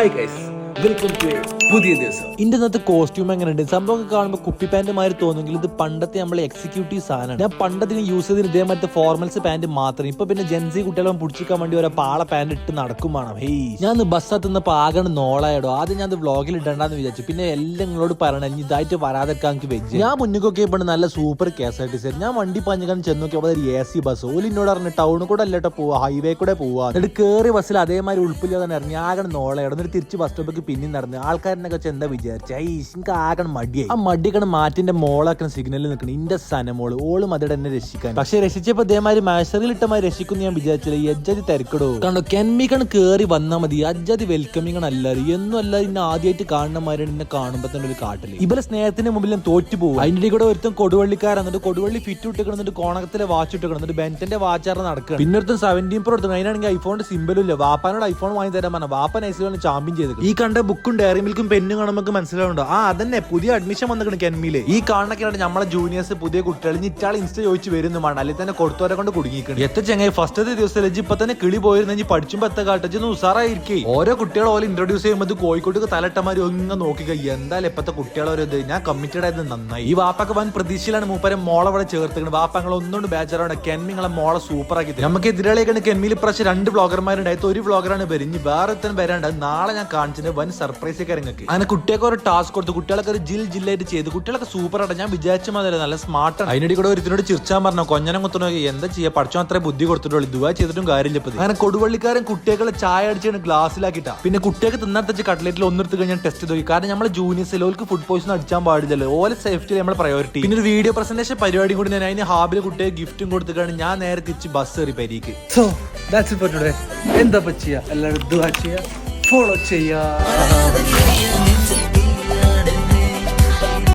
Hi guys welcome to പുതിയ ദിവസം. ഇന്റെ അകത്ത് കോസ്റ്റ്യൂം എങ്ങനെയുണ്ട്? സംഭവം കാണുമ്പോൾ കുപ്പി പാന്റ് മാതിരി തോന്നുമെങ്കിൽ ഇത് പണ്ടത്തെ നമ്മൾ എക്സിക്യൂട്ടീവ് സാധനമാണ്. ഞാൻ പണ്ടത്തിന് യൂസ് ചെയ്തിന് ഇതേമാതിരത്തെ ഫോർമൽസ് പാന്റ് മാത്രം. ഇപ്പൊ പിന്നെ ജെൻസി കുട്ടികളും പിടിച്ചിക്കാൻ വേണ്ടി ഓരോ പാള പാന്റ് ഇട്ട് നടക്കും വേണം. ഹേയ്. ഞാൻ ബസ് നിന്നപ്പോ ആകണം നോളായിടോ. ആദ്യം ഞാൻ വ്ളോഗിൽ ഇടണ്ടെന്ന് വിചാരിച്ചു. പിന്നെ എല്ലാം നിങ്ങളോട് പറയണം. ഇനി ഇതായിട്ട് വരാതെക്കാൻ എനിക്ക് വെച്ച് ഞാൻ മുന്നിക്കൊക്കെ ഇപ്പൊ നല്ല super K S R T C ഞാൻ വണ്ടി പഞ്ഞക്കാൻ ചെന്ന് നോക്കിയപ്പോൾ ഒരു എ സി ബസ് ഓൽ എന്നോട് പറഞ്ഞു ടൗണിൽ കൂടെ അല്ലട്ടോ പോവാ. ഹൈവേ കൂടെ പോവാ. എന്നിട്ട് കയറി ബസ്സിൽ അതേമാതിരി ഉൾപ്പില്ലാതെ തന്നെ ഇറങ്ങി. ആകെ നോളായിടും എന്നിട്ട് തിരിച്ച് ബസ് സ്റ്റോപ്പിലേക്ക് പിന്നെയും നടന്ന്. ആൾക്കാരനൊക്കെ വെച്ച് എന്താ വിചാരിച്ചു? എനിക്ക് ആകെ മടിയായി. ആ മടിക്കണ മാറ്റിന്റെ മോളാക്കണ സിഗ്നലിൽ നിൽക്കണം ഇന്റെ സനമോൾ ഓളും അതിടെ എന്നെ രക്ഷിക്കാൻ. പക്ഷെ രക്ഷിച്ചപ്പോ ഇതേമാതിരി മാസ്റ്ററിൽ ഇട്ടമാതിരി രക്ഷിക്കുന്നു ഞാൻ വിചാരിച്ചില്ല. അജ്ജാതി തിരക്കടോ. കണ്ടോ? കെൻമിക്കണ് കേറി വന്നാ മതി. അജ്ജതി വെൽക്കമിങ് ആണ് എല്ലാവരും. എന്നും അല്ലാതെ ഇന്നെ ആദ്യമായിട്ട് കാണുന്ന ഇന്നെ കാണുമ്പോ തന്നെ ഒരു കാട്ടിൽ. ഇവരെ സ്നേഹത്തിന്റെ മുമ്പിൽ ഞാൻ തോറ്റു പോകും അതിന്റെ കൂടെ ഒരുത്തൻ കൊടുവള്ളിക്കാരൻ എന്നിട്ട് കൊടുവള്ളി ഫിറ്റ് ഇട്ടിക്കണം എന്നിട്ട് കോണകത്തിലെ വാച്ച് ഇട്ടിക്കണം എന്നിട്ട് ബെന്റന്റെ വാച്ചാറ് നടക്കുക പിന്നെ ഒരുത്തൻ സെവന്റീൻ പ്രോ എടുത്തു അതിനാണെങ്കിൽ ഐഫോണിന്റെ സിമ്പലും ഇല്ല. വാപ്പാനോട് ഐഫോൺ വാങ്ങി തരാൻ പറഞ്ഞ. വാപ്പൻ ഐസിലാണ് ചാമ്പ്യൻ ചെയ്തത് ഈ കണ്ട ബുക്കും ഡയറി മിൽക്കും പെന്നും കാണുമ്പോൾ നമുക്ക് മനസ്സിലാവുണ്ടോ ആ അതന്നെ. പുതിയ അഡ്മിഷൻ വന്നിട്ടുണ്ട് കെൻമിയിൽ ഈ കാണണക്കാണ് നമ്മളെ ജൂനിയേഴ്സ് പുതിയ കുട്ടികൾ ഇറ്റാൾ ഇൻസ്റ്റ ചോദിച്ചു വരുന്നു വേണം അല്ലെങ്കിൽ തന്നെ കൊടുത്തവരെ കൊണ്ട് കുടുങ്ങിക്കണം. എത്ര ചെങ്ങായി? ഫസ്റ്റത്തെ ദിവസം ലജ്ജി ഇപ്പൊ തന്നെ കിളി പോയിരുന്നു. ഇനി പഠിച്ചുമ്പോ എത്ത കാട്ടച്ച് ഉസാറായിരിക്കേ ഓരോ കുട്ടികളെ പോലെ ഇൻട്രോഡ്യൂസ് ചെയ്യുമ്പോൾ ഇത് കോഴിക്കോട്ട് തലട്ടമാര് ഒന്നും നോക്കിക്ക എന്തായാലും ഇപ്പത്തെ കുട്ടികളെ ഒരു ഞാൻ കമ്മിറ്റഡ് ആയത് നന്നായി. ഈ വാപ്പൊക്കെ വൻ പ്രതീക്ഷയിലാണ് മൂപ്പരെ മോളെ ഇവിടെ ചേർത്തിക്കുന്നത് വാപ്പങ്ങൾ ഒന്നുകൊണ്ട് ബാച്ചറാണ് കെൻമിങ്ങളെ മോളെ തരും. നമുക്ക് എതിരാളിയാണ് കെൻമിയിൽ പ്രാവശ്യം രണ്ട് ബ്ലോഗർമാരുണ്ടായത് ഒരു ബ്ലോഗറാണ് വരിഞ്ഞ് വേറെ തന്നെ വരാണ്ട് നാളെ ഞാൻ കാണിച്ചത് വൻ സർപ്രൈസ് ഒക്കെ നിങ്ങൾക്ക് അങ്ങനെ കുട്ടികൾക്ക് ഒരു ടാസ്ക് കൊടുത്തു കുട്ടികളൊക്കെ ഒരു ജിൽ ജില്ലായിട്ട് ചെയ്ത് കുട്ടികളൊക്കെ സൂപ്പർ ആയിട്ട് ഞാൻ വിചാരിച്ച മാതിരി നല്ല സ്മാർട്ടാണ് അതിനിടെ കൂടെ ഒരുത്തിനോട് ചിരിച്ചാൻ പറഞ്ഞു? കൊഞ്ഞനം കുത്തുന്ന? എന്താ ചെയ്യാ? പഠിച്ചോ അത്ര ബുദ്ധി കൊടുത്തിട്ടുള്ളൂ. ഇതുവാ ചെയ്തിട്ടും കാര്യമില്ല. അങ്ങനെ കൊടുവള്ളിക്കാരൻ കുട്ടികളെ ചായ അടിച്ചാണ് ഗ്ലാസ്സിലാക്കിട്ടാ പിന്നെ കുട്ടികൾക്ക് തിന്നാത്ത കട്ട്ലേറ്റിൽ ഒന്നെടുത്ത് കഴിഞ്ഞാൽ ടെസ്റ്റ് ചെയ്ത് നോക്കി. കാരണം നമ്മളെ ജൂനിയേഴ്സ് ഓർക്ക് ഫുഡ് പോയിസൺ അടിച്ചാൻ പാടില്ലല്ലോ. ഓലെ സേഫ്റ്റി നമ്മളെ പ്രയോറിറ്റി പിന്നെ ഒരു വീഡിയോ പ്രസന്റേഷൻ പരിപാടി കൂടി ഞാൻ അതിന് ഹാബിൽ കുട്ടിയെ ഗിഫ്റ്റും കൊടുത്തിട്ടാണ് ഞാൻ നേരെ തിരിച്ച് ബസ് കയറി പരിക്ക്. സോ ദാറ്റ്സ് ഫോർ ടുഡേ എന്താ ചെയ്യാ? എല്ലാവരും ചെയ്യാ? ഫോളോ ചെയ്യാം.